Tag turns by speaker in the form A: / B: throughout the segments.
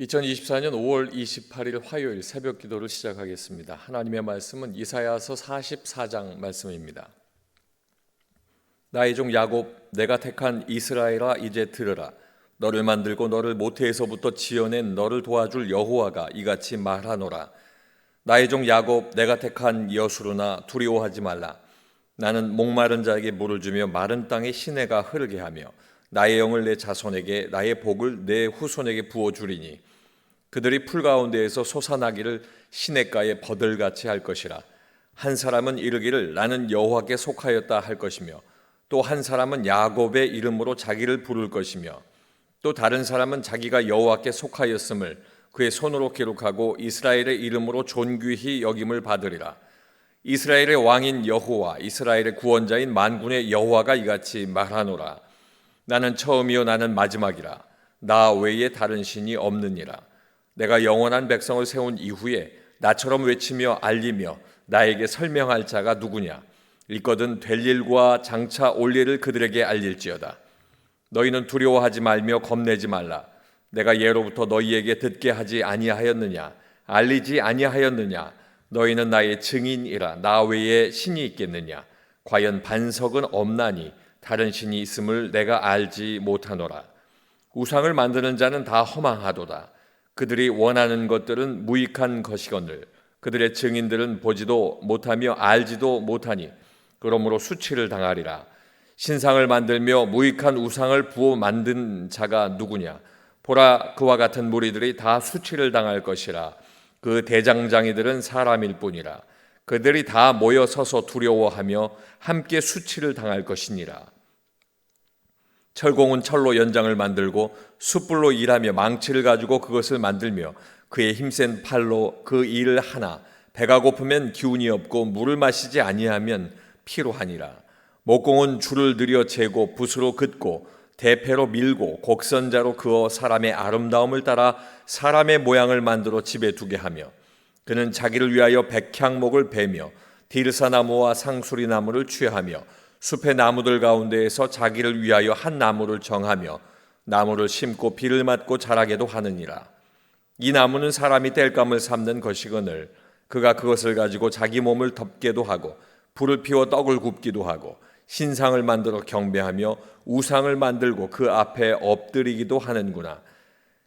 A: 2024년 5월 28일 화요일 새벽 기도를 시작하겠습니다. 하나님의 말씀은 이사야서 44장 말씀입니다. 나의 종 야곱 내가 택한 이스라엘아 이제 들으라 너를 만들고 너를 모태에서부터 지어낸 너를 도와줄 여호와가 이같이 말하노라 나의 종 야곱 내가 택한 여수르나 두려워하지 말라 나는 목마른 자에게 물을 주며 마른 땅에 시내가 흐르게 하며 나의 영을 내 자손에게 나의 복을 내 후손에게 부어 주리니 그들이 풀 가운데에서 솟아나기를 시냇가에 버들같이 할 것이라. 한 사람은 이르기를 나는 여호와께 속하였다 할 것이며 또 한 사람은 야곱의 이름으로 자기를 부를 것이며 또 다른 사람은 자기가 여호와께 속하였음을 그의 손으로 기록하고 이스라엘의 이름으로 존귀히 여김을 받으리라. 이스라엘의 왕인 여호와 이스라엘의 구원자인 만군의 여호와가 이같이 말하노라 나는 처음이요 나는 마지막이라. 나 외에 다른 신이 없느니라. 내가 영원한 백성을 세운 이후에 나처럼 외치며 알리며 나에게 설명할 자가 누구냐? 있거든 될 일과 장차 올 일을 그들에게 알릴지어다. 너희는 두려워하지 말며 겁내지 말라. 내가 예로부터 너희에게 듣게 하지 아니하였느냐? 알리지 아니하였느냐? 너희는 나의 증인이라. 나 외에 신이 있겠느냐? 과연 반석은 없나니 다른 신이 있음을 내가 알지 못하노라. 우상을 만드는 자는 다 허망하도다. 그들이 원하는 것들은 무익한 것이거늘 그들의 증인들은 보지도 못하며 알지도 못하니 그러므로 수치를 당하리라. 신상을 만들며 무익한 우상을 부어 만든 자가 누구냐? 보라 그와 같은 무리들이 다 수치를 당할 것이라. 그 대장장이들은 사람일 뿐이라 그들이 다 모여 서서 두려워하며 함께 수치를 당할 것이니라. 철공은 철로 연장을 만들고 숯불로 일하며 망치를 가지고 그것을 만들며 그의 힘센 팔로 그 일을 하나 배가 고프면 기운이 없고 물을 마시지 아니하면 피로하니라. 목공은 줄을 들여 재고 붓으로 긋고 대패로 밀고 곡선자로 그어 사람의 아름다움을 따라 사람의 모양을 만들어 집에 두게 하며 그는 자기를 위하여 백향목을 베며 디르사 나무와 상수리 나무를 취하며 숲의 나무들 가운데에서 자기를 위하여 한 나무를 정하며 나무를 심고 비를 맞고 자라게도 하느니라. 이 나무는 사람이 땔감을 삼는 것이거늘 그가 그것을 가지고 자기 몸을 덮게도 하고 불을 피워 떡을 굽기도 하고 신상을 만들어 경배하며 우상을 만들고 그 앞에 엎드리기도 하는구나.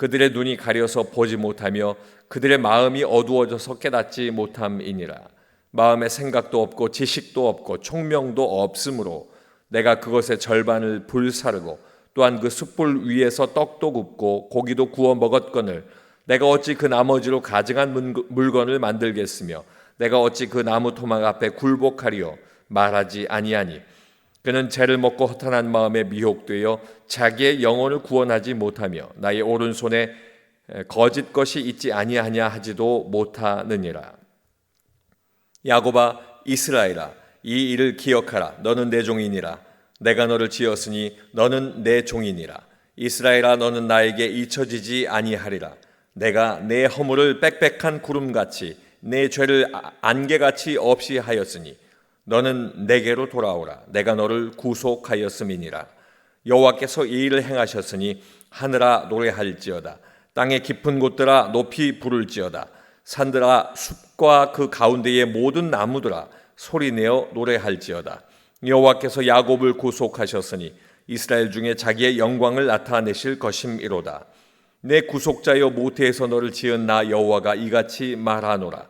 A: 그들의 눈이 가려서 보지 못하며 그들의 마음이 어두워져서 깨닫지 못함이니라. 마음의 생각도 없고 지식도 없고 총명도 없으므로 내가 그것의 절반을 불사르고 또한 그 숯불 위에서 떡도 굽고 고기도 구워 먹었거늘 내가 어찌 그 나머지로 가증한 물건을 만들겠으며 내가 어찌 그 나무 토막 앞에 굴복하리요 말하지 아니하니 그는 죄를 먹고 허탄한 마음에 미혹되어 자기의 영혼을 구원하지 못하며 나의 오른손에 거짓 것이 있지 아니하냐 하지도 못하느니라 야고바 이스라엘아 이 일을 기억하라 너는 내 종이니라 내가 너를 지었으니 너는 내 종이니라. 이스라엘아 너는 나에게 잊혀지지 아니하리라. 내가 내 허물을 빽빽한 구름같이 내 죄를 아, 안개같이 없이 하였으니 너는 내게로 돌아오라. 내가 너를 구속하였음이니라. 여호와께서 이 일을 행하셨으니 하늘아 노래할지어다. 땅의 깊은 곳들아 높이 부를지어다. 산들아 숲과 그 가운데의 모든 나무들아 소리내어 노래할지어다. 여호와께서 야곱을 구속하셨으니 이스라엘 중에 자기의 영광을 나타내실 것임이로다. 내 구속자여 모태에서 너를 지은 나 여호와가 이같이 말하노라.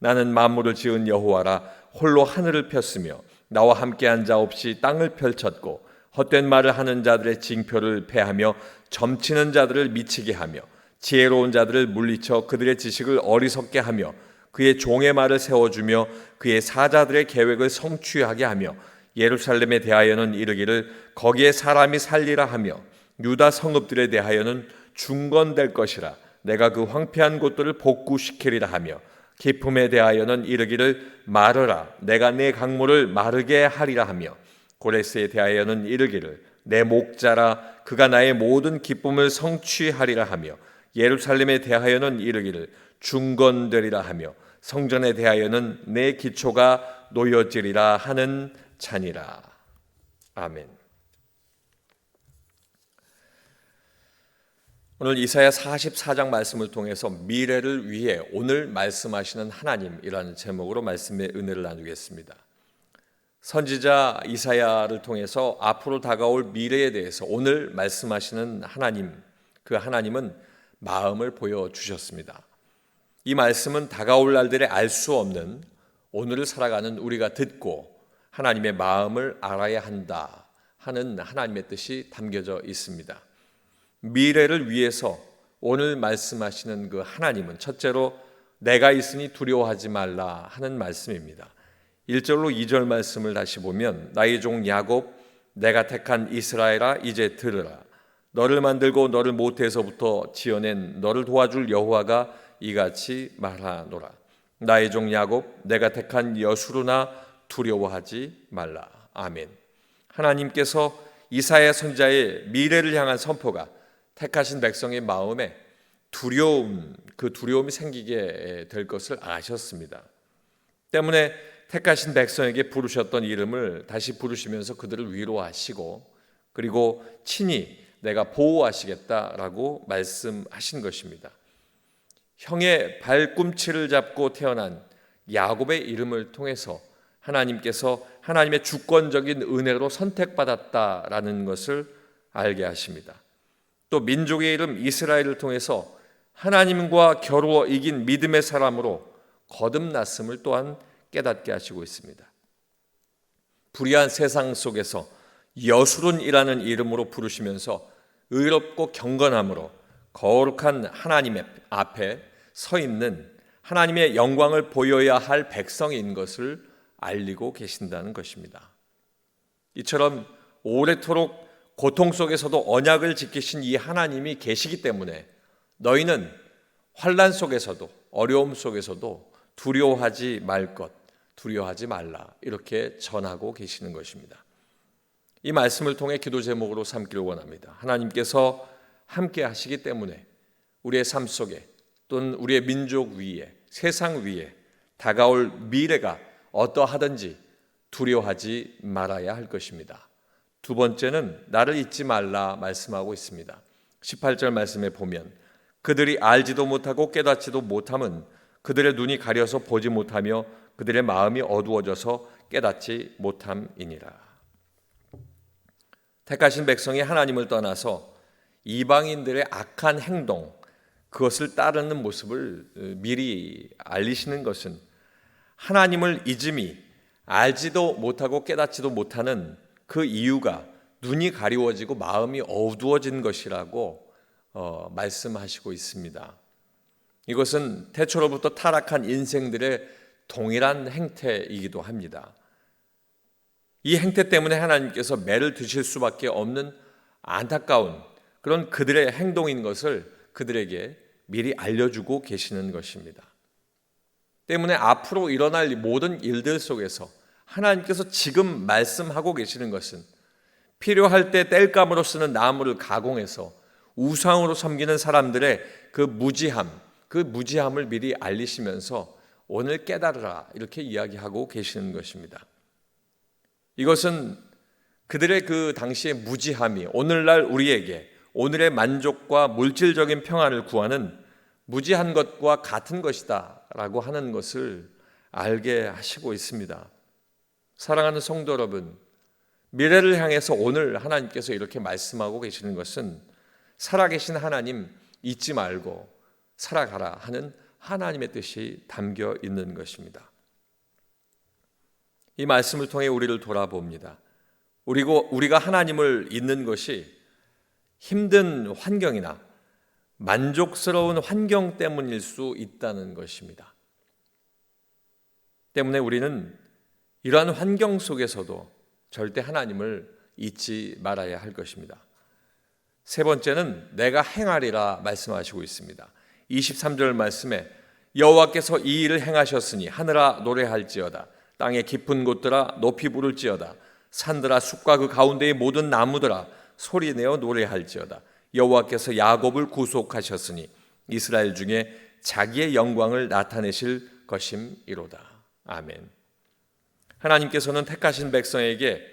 A: 나는 만물을 지은 여호와라 홀로 하늘을 폈으며 나와 함께 한 자 없이 땅을 펼쳤고 헛된 말을 하는 자들의 징표를 패하며 점치는 자들을 미치게 하며 지혜로운 자들을 물리쳐 그들의 지식을 어리석게 하며 그의 종의 말을 세워주며 그의 사자들의 계획을 성취하게 하며 예루살렘에 대하여는 이르기를 거기에 사람이 살리라 하며 유다 성읍들에 대하여는 중건될 것이라 내가 그 황폐한 곳들을 복구시키리라 하며 기품에 대하여는 이르기를 마르라. 내가 내 강물을 마르게 하리라 하며 고레스에 대하여는 이르기를 내 목자라. 그가 나의 모든 기쁨을 성취하리라 하며 예루살렘에 대하여는 이르기를 중건되리라 하며 성전에 대하여는 내 기초가 놓여지리라 하는 찬이라. 아멘. 오늘 이사야 44장 말씀을 통해서 미래를 위해 오늘 말씀하시는 하나님이라는 제목으로 말씀의 은혜를 나누겠습니다. 선지자 이사야를 통해서 앞으로 다가올 미래에 대해서 오늘 말씀하시는 하나님, 그 하나님은 마음을 보여 주셨습니다. 이 말씀은 다가올 날들에 알 수 없는 오늘을 살아가는 우리가 듣고 하나님의 마음을 알아야 한다 하는 하나님의 뜻이 담겨져 있습니다. 미래를 위해서 오늘 말씀하시는 그 하나님은 첫째로 내가 있으니 두려워하지 말라 하는 말씀입니다. 1절로 2절 말씀을 다시 보면 나의 종 야곱 내가 택한 이스라엘아 이제 들으라. 너를 만들고 너를 모태에서부터 지어낸 너를 도와줄 여호와가 이같이 말하노라. 나의 종 야곱 내가 택한 여수르나 두려워하지 말라. 아멘. 하나님께서 이사야 선자의 미래를 향한 선포가 택하신 백성의 마음에 두려움, 그 두려움이 생기게 될 것을 아셨습니다. 때문에 택하신 백성에게 부르셨던 이름을 다시 부르시면서 그들을 위로하시고 그리고 친히 내가 보호하시겠다라고 말씀하신 것입니다. 형의 발꿈치를 잡고 태어난 야곱의 이름을 통해서 하나님께서 하나님의 주권적인 은혜로 선택받았다라는 것을 알게 하십니다. 또 민족의 이름 이스라엘을 통해서 하나님과 겨루어 이긴 믿음의 사람으로 거듭났음을 또한 깨닫게 하시고 있습니다. 불의한 세상 속에서 여수론이라는 이름으로 부르시면서 의롭고 경건함으로 거룩한 하나님 앞에 서 있는 하나님의 영광을 보여야 할 백성인 것을 알리고 계신다는 것입니다. 이처럼 오래도록 고통 속에서도 언약을 지키신 이 하나님이 계시기 때문에 너희는 환란 속에서도 어려움 속에서도 두려워하지 말 것, 두려워하지 말라 이렇게 전하고 계시는 것입니다. 이 말씀을 통해 기도 제목으로 삼기를 원합니다. 하나님께서 함께 하시기 때문에 우리의 삶 속에 또는 우리의 민족 위에 세상 위에 다가올 미래가 어떠하든지 두려워하지 말아야 할 것입니다. 두 번째는 나를 잊지 말라 말씀하고 있습니다. 18절 말씀에 보면 그들이 알지도 못하고 깨닫지도 못함은 그들의 눈이 가려서 보지 못하며 그들의 마음이 어두워져서 깨닫지 못함이니라. 택하신 백성이 하나님을 떠나서 이방인들의 악한 행동 그것을 따르는 모습을 어, 미리 알리시는 것은 하나님을 잊음이 알지도 못하고 깨닫지도 못하는 그 이유가 눈이 가리워지고 마음이 어두워진 것이라고 어, 말씀하시고 있습니다. 이것은 태초로부터 타락한 인생들의 동일한 행태이기도 합니다. 이 행태 때문에 하나님께서 매를 드실 수밖에 없는 안타까운 그런 그들의 행동인 것을 그들에게 미리 알려주고 계시는 것입니다. 때문에 앞으로 일어날 모든 일들 속에서 하나님께서 지금 말씀하고 계시는 것은 필요할 때 땔감으로 쓰는 나무를 가공해서 우상으로 섬기는 사람들의 그 무지함, 그 무지함을 미리 알리시면서 오늘 깨달으라 이렇게 이야기하고 계시는 것입니다. 이것은 그들의 그 당시의 무지함이 오늘날 우리에게 오늘의 만족과 물질적인 평안을 구하는 무지한 것과 같은 것이다라고 하는 것을 알게 하시고 있습니다. 사랑하는 성도 여러분, 미래를 향해서 오늘 하나님께서 이렇게 말씀하고 계시는 것은 살아계신 하나님 잊지 말고 살아가라 하는 하나님의 뜻이 담겨 있는 것입니다. 이 말씀을 통해 우리를 돌아봅니다. 우리고 우리가 하나님을 잊는 것이 힘든 환경이나 만족스러운 환경 때문일 수 있다는 것입니다. 때문에 우리는 이러한 환경 속에서도 절대 하나님을 잊지 말아야 할 것입니다. 세 번째는 내가 행하리라 말씀하시고 있습니다. 23절 말씀에 여호와께서 이 일을 행하셨으니 하늘아 노래할지어다 땅의 깊은 곳들아 높이 부를지어다 산들아 숲과 그 가운데의 모든 나무들아 소리 내어 노래할지어다 여호와께서 야곱을 구속하셨으니 이스라엘 중에 자기의 영광을 나타내실 것임이로다 아멘. 하나님께서는 택하신 백성에게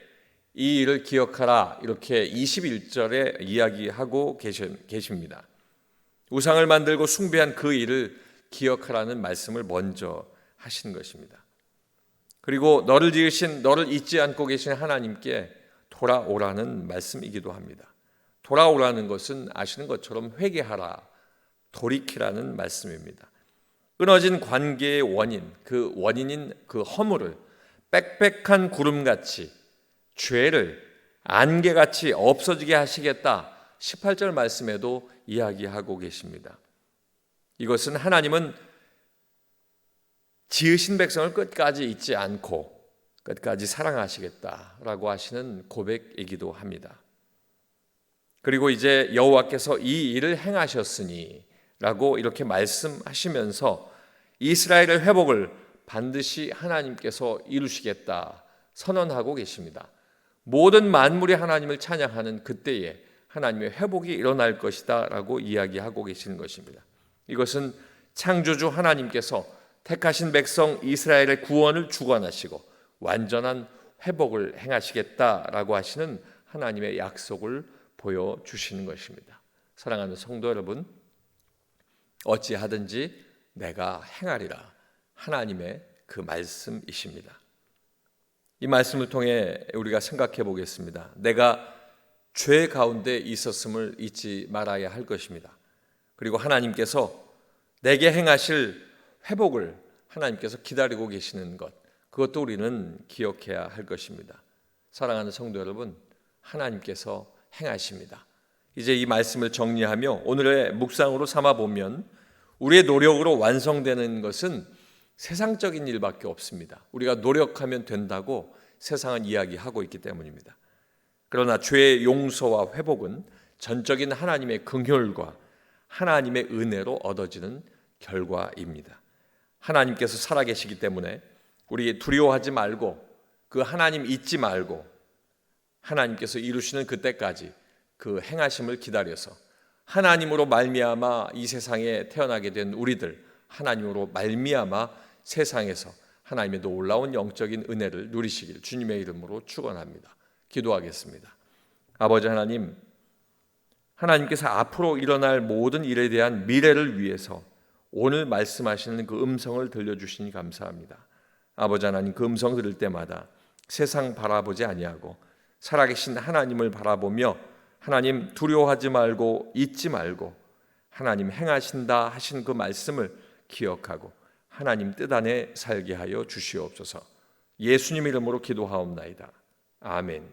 A: 이 일을 기억하라 이렇게 21절에 이야기하고 계십니다. 우상을 만들고 숭배한 그 일을 기억하라는 말씀을 먼저 하신 것입니다. 그리고 너를 지으신 너를 잊지 않고 계신 하나님께 돌아오라는 말씀이기도 합니다. 돌아오라는 것은 아시는 것처럼 회개하라, 돌이키라는 말씀입니다. 끊어진 관계의 원인, 그 원인인 그 허물을 빽빽한 구름같이 죄를 안개같이 없어지게 하시겠다. 18절 말씀에도 이야기하고 계십니다. 이것은 하나님은 지으신 백성을 끝까지 잊지 않고 끝까지 사랑하시겠다라고 하시는 고백이기도 합니다. 그리고 이제 여호와께서 이 일을 행하셨으니라고 이렇게 말씀하시면서 이스라엘의 회복을 반드시 하나님께서 이루시겠다 선언하고 계십니다. 모든 만물이 하나님을 찬양하는 그때에 하나님의 회복이 일어날 것이다라고 이야기하고 계시는 것입니다. 이것은 창조주 하나님께서 택하신 백성 이스라엘의 구원을 주관하시고 완전한 회복을 행하시겠다라고 하시는 하나님의 약속을 보여 주시는 것입니다. 사랑하는 성도 여러분, 어찌하든지 내가 행하리라 하나님의 그 말씀이십니다. 이 말씀을 통해 우리가 생각해 보겠습니다. 내가 죄 가운데 있었음을 잊지 말아야 할 것입니다. 그리고 하나님께서 내게 행하실 회복을 하나님께서 기다리고 계시는 것, 그것도 우리는 기억해야 할 것입니다. 사랑하는 성도 여러분, 하나님께서 행하십니다. 이제 이 말씀을 정리하며 오늘의 묵상으로 삼아 보면 우리의 노력으로 완성되는 것은 세상적인 일밖에 없습니다. 우리가 노력하면 된다고 세상은 이야기하고 있기 때문입니다. 그러나 죄의 용서와 회복은 전적인 하나님의 긍휼과 하나님의 은혜로 얻어지는 결과입니다. 하나님께서 살아계시기 때문에 우리 두려워하지 말고 그 하나님 잊지 말고 하나님께서 이루시는 그때까지 그 행하심을 기다려서 하나님으로 말미암아 이 세상에 태어나게 된 우리들 하나님으로 말미암아 세상에서 하나님의 놀라운 영적인 은혜를 누리시길 주님의 이름으로 축원합니다. 기도하겠습니다. 아버지 하나님 하나님께서 앞으로 일어날 모든 일에 대한 미래를 위해서 오늘 말씀하시는 그 음성을 들려주시니 감사합니다. 아버지 하나님 그 음성 들을 때마다 세상 바라보지 아니하고 살아계신 하나님을 바라보며 하나님 두려워하지 말고 잊지 말고 하나님 행하신다 하신 그 말씀을 기억하고 하나님 뜻 안에 살게 하여 주시옵소서. 예수님 이름으로 기도하옵나이다. 아멘.